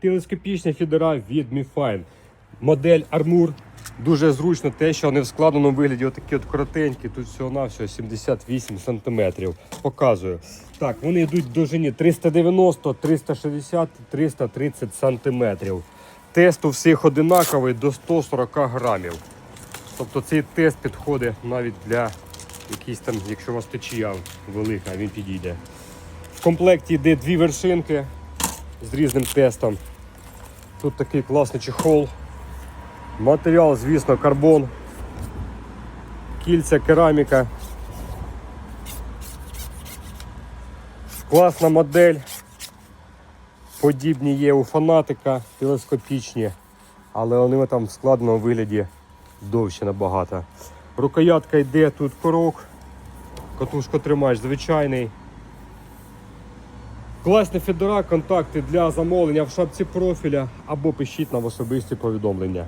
Телескопічні фідера від Mifine. Модель Armour. Дуже зручно те, що вони в складеному вигляді отакі от коротенькі, тут всього на всього 78 см. Показую. Так, вони йдуть в довжині 390, 360, 330 см. Тест у всіх одинаковий до 140 грамів. Тобто цей тест підходить навіть для якісь там, якщо у вас течія велика, він підійде. В комплекті йде дві вершинки з різним тестом. Тут такий класний чехол. Матеріал, звісно, карбон, кільця, кераміка. Класна модель. Подібні є у фанатика, телескопічні, але вони там в складеному вигляді довше набагато. Рукоятка йде тут корок, катушкотримач звичайний. Класні федора, контакти для замовлення в шапці профіля або пишіть нам особисті повідомлення.